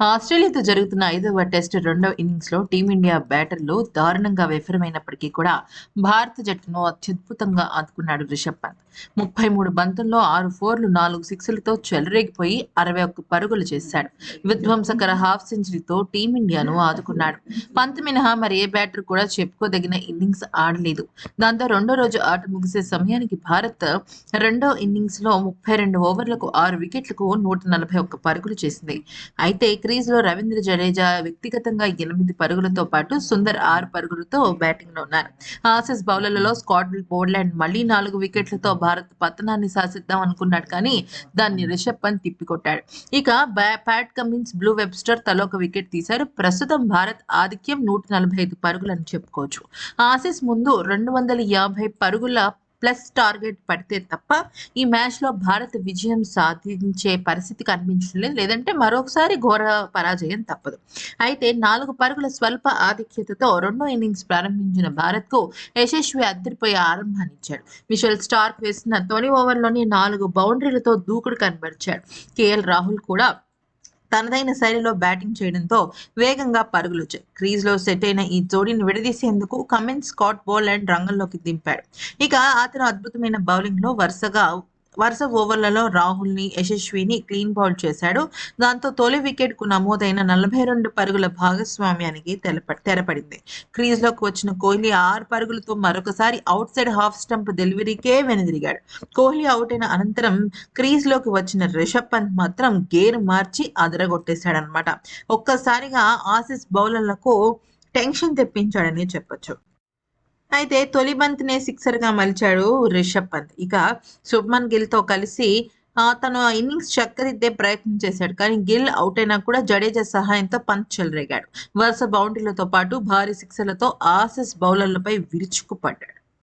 ఆస్ట్రేలియాతో జరుగుతున్న ఐదవ టెస్ట్ రెండవ ఇన్నింగ్స్లో టీమిండియా బ్యాటర్లు దారుణంగా విఫలమైనప్పటికీ కూడా భారత జట్టును అత్యద్భుతంగా ఆదుకున్నాడు రిషబ్ పంత్. ముప్పై మూడు బంతుల్లో ఆరు ఫోర్లు నాలుగు సిక్స్లతో చెలరేగిపోయి అరవై ఒక్క పరుగులు చేశాడు. విధ్వంసకర హాఫ్ సెంచరీతో టీమిండియాను ఆదుకున్నాడు. పంత్ మినహా మరి ఏ బ్యాటర్ కూడా చెప్పుకోదగిన ఇన్నింగ్స్ ఆడలేదు. దాంతో రెండో రోజు ఆట ముగిసే సమయానికి భారత్ రెండో ఇన్నింగ్స్లో ముప్పై రెండు ఓవర్లకు ఆరు వికెట్లకు నూట నలభై ఒక్క పరుగులు చేసింది. అయితే క్రీజ్లో రవీంద్ర జడేజా వ్యక్తిగతంగా ఎనిమిది పరుగులతో పాటు సుందర్ ఆరు పరుగులతో బ్యాటింగ్లో ఉన్నారు. ఆసీస్ బౌలర్లలో స్కాట్ బోర్డ్లాండ్ మళ్ళీ నాలుగు వికెట్లతో భారత్ పతనాన్ని శాసిద్దాం అనుకున్నాడు కానీ దాన్ని రిషబ్ పంత్ తిప్పికొట్టాడు. ఇక ప్యాట్ కమిన్స్ బ్లూ వెబ్స్టర్ తలో ఒక వికెట్ తీశారు. ప్రస్తుతం భారత్ ఆధిక్యం నూట నలభై ఐదు పరుగులని చెప్పుకోవచ్చు. ఆసీస్ ముందు రెండు వందల యాభై పరుగుల ప్లస్ టార్గెట్ పడితే తప్ప ఈ మ్యాచ్లో భారత్ విజయం సాధించే పరిస్థితి కనిపించలేదు. లేదంటే మరొకసారి ఘోర పరాజయం తప్పదు. అయితే నాలుగు పరుగుల స్వల్ప ఆధిక్యతతో రెండో ఇన్నింగ్స్ ప్రారంభించిన భారత్కు యశస్వి అద్దరిపోయే ఆరంభాన్ని మిషల్ స్టార్క్ వేసిన తొలి ఓవర్లోనే నాలుగు బౌండరీలతో దూకుడు కనబరిచాడు. కేఎల్ రాహుల్ కూడా తనదైన శైలిలో బ్యాటింగ్ చేయడంతో వేగంగా పరుగులు వచ్చాయి క్రీజ్లో సెట్ అయిన ఈ జోడీని విడదీసేందుకు కమిన్స్ స్కాట్ బోలాండ్ రంగంలోకి దింపాడు. ఇక అతను అద్భుతమైన బౌలింగ్లో వరుసగా వరుస ఓవర్లలో రాహుల్ని యశస్విని క్లీన్ బౌల్ చేశాడు. దాంతో తొలి వికెట్కు నమోదైన నలభై రెండు పరుగుల భాగస్వామ్యానికి తెలప తెరపడింది. క్రీజ్లోకి వచ్చిన కోహ్లీ ఆరు పరుగులతో మరొకసారి అవుట్ సైడ్ హాఫ్ స్టంప్ డెలివరీకే వెనుదిరిగాడు. కోహ్లీ అవుట్ అయిన అనంతరం క్రీజ్లోకి వచ్చిన రిషబ్ పంత్ మాత్రం గేర్ మార్చి అదరగొట్టేశాడనమాట ఒక్కసారిగా ఆసీస్ బౌలర్లకు టెన్షన్ తెప్పించాడని చెప్పొచ్చు. అయితే తొలి బంతినే సిక్సర్గా మలిచాడు రిషబ్ పంత్. ఇక శుభ్మన్ గిల్తో కలిసి తను ఇన్నింగ్స్ చక్కదిద్దే ప్రయత్నం చేశాడు. కానీ గిల్ అవుట్ అయినా కూడా జడేజా సహాయంతో పంత్ చెలరేగాడు. వరుస బౌండరీలతో పాటు భారీ సిక్సర్లతో ఆసెస్ బౌలర్లపై విరుచుకుపడ్డాడు.